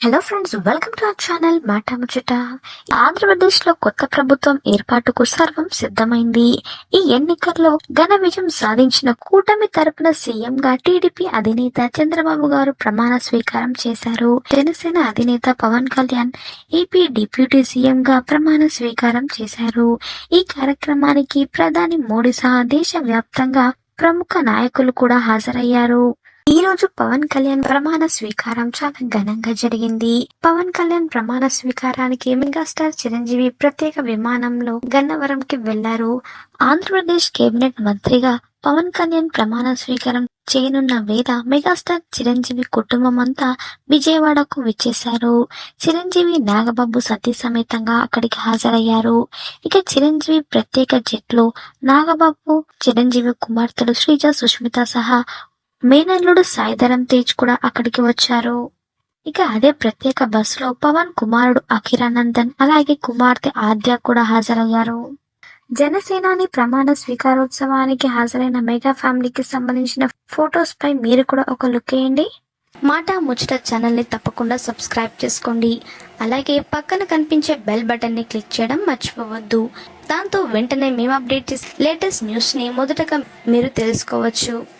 Hello friends welcome to our channel మాట ముచ్చట ఆంధ్రప్రదేశ్లో కొత్త ప్రభుత్వం ఏర్పాటుకు సర్వం సిద్ధమైంది. ఈ ఎన్నికల్లో ఘన విజయం సాధించిన కూటమి తరపున సీఎం గా టీడీపీ అధినేత చంద్రబాబు గారు ప్రమాణ స్వీకారం చేశారు. జనసేన అధినేత Pawan Kalyan AP deputy CM గా ప్రమాణ స్వీకారం చేశారు. ఈ కార్యక్రమానికి ప్రధాని మోడీ సహా దేశ వ్యాప్తంగా ప్రముఖ నాయకులు కూడా హాజరయ్యారు. ఈ రోజు పవన్ కళ్యాణ్ ప్రమాణ స్వీకారం చాలా ఘనంగా జరిగింది. పవన్ కళ్యాణ్ ప్రమాణ స్వీకారానికి మెగాస్టార్ చిరంజీవి ప్రత్యేక విమానంలో గన్నవరం కి వెళ్ళారు. ఆంధ్రప్రదేశ్ కేబినెట్ మంత్రిగా పవన్ కళ్యాణ్ ప్రమాణ స్వీకారం చేయనున్న వేళ మెగాస్టార్ చిరంజీవి కుటుంబం అంతా విజయవాడకు విచ్చేశారు. చిరంజీవి నాగబాబు సతీ సమేతంగా అక్కడికి హాజరయ్యారు. ఇక చిరంజీవి ప్రత్యేక జట్లో నాగబాబు చిరంజీవి కుమార్తెలు శ్రీజ సుష్మిత సహా మేనల్లుడు సాయిధరం తేజ్ కూడా అక్కడికి వచ్చారు. ఇక అదే ప్రత్యేక బస్సులో పవన్ కుమారుడు అఖిరానందన్ అలాగే కుమార్తె ఆద్య కూడా హాజరయ్యారు. జనసేనాని ప్రమాణ స్వీకారోత్సవానికి హాజరైన మెగా ఫ్యామిలీకి సంబంధించిన ఫొటోస్ పై మీరు కూడా ఒక లుక్ వేయండి. మాట ముచ్చట ఛానల్ని తప్పకుండా సబ్స్క్రైబ్ చేసుకోండి. అలాగే పక్కన కనిపించే బెల్ బటన్ని క్లిక్ చేయడం మర్చిపోవద్దు. దాంతో వెంటనే మేము అప్డేట్ చేసి లేటెస్ట్ న్యూస్ని మొదటగా మీరు తెలుసుకోవచ్చు.